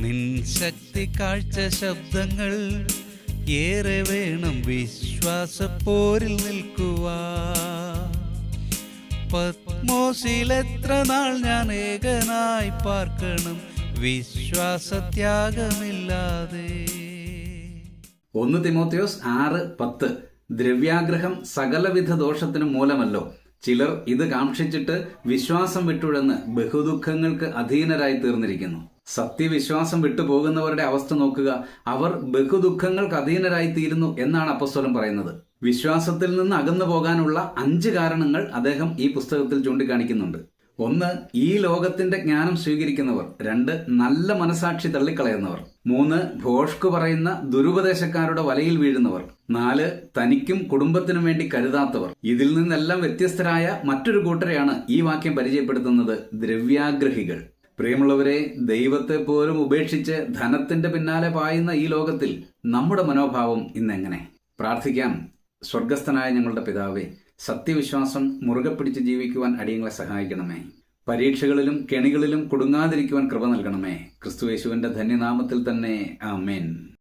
നിൻ ശക്തി കാഴ്ച ശബ്ദങ്ങൾ ഏറെ വേണം വിശ്വാസ പോരിൽ പത്മോസിൽ എത്ര നാൾ ഞാൻ ഏകനായി പാർക്കണം വിശ്വാസത്യാഗമില്ലാതെ. ഒന്ന് തിമോത്തിയോസ് ആറ് പത്ത്. ദ്രവ്യാഗ്രഹം സകലവിധ ദോഷത്തിനും മൂലമല്ലോ. ചിലർ ഇത് കാക്ഷിച്ചിട്ട് വിശ്വാസം വിട്ടുഴന്ന് ബഹുദുഃഖങ്ങൾക്ക് അധീനരായി തീർന്നിരിക്കുന്നു. സത്യവിശ്വാസം വിട്ടുപോകുന്നവരുടെ അവസ്ഥ നോക്കുക. അവർ ബഹുദുഃഖങ്ങൾക്ക് അധീനരായി തീരുന്നു എന്നാണ് അപ്പസ്വലം പറയുന്നത്. വിശ്വാസത്തിൽ നിന്ന് അകന്നു പോകാനുള്ള അഞ്ച് കാരണങ്ങൾ അദ്ദേഹം ഈ പുസ്തകത്തിൽ ചൂണ്ടിക്കാണിക്കുന്നുണ്ട്. ഒന്ന് ഈ ലോകത്തിന്റെ ജ്ഞാനം സ്വീകരിക്കുന്നവർ. രണ്ട് നല്ല മനസാക്ഷി തള്ളിക്കളയുന്നവർ. മൂന്ന് ഭോഷ്കു പറയുന്ന ദുരുപദേശക്കാരുടെ വലയിൽ വീഴുന്നവർ. നാല് തനിക്കും കുടുംബത്തിനും വേണ്ടി കരുതാത്തവർ. ഇതിൽ നിന്നെല്ലാം വ്യത്യസ്തരായ മറ്റൊരു കൂട്ടരെയാണ് ഈ വാക്യം പരിചയപ്പെടുത്തുന്നത്. ദ്രവ്യാഗ്രഹികൾ. പ്രിയമുള്ളവരെ ദൈവത്തെ പോലും ഉപേക്ഷിച്ച് ധനത്തിന്റെ പിന്നാലെ പായുന്ന ഈ ലോകത്തിൽ നമ്മുടെ മനോഭാവം ഇന്നെങ്ങനെ? പ്രാർത്ഥിക്കാം. സ്വർഗസ്ഥനായ ഞങ്ങളുടെ പിതാവെ സത്യവിശ്വാസം മുറുകെ പിടിച്ച് ജീവിക്കുവാൻ അടിയങ്ങളെ സഹായിക്കണമേ. പരീക്ഷകളിലും കെണികളിലും കുടുങ്ങാതിരിക്കുവാൻ കൃപ നൽകണമേ. ക്രിസ്തുയേശുവിന്റെ ധന്യനാമത്തിൽ തന്നെ ആമേൻ.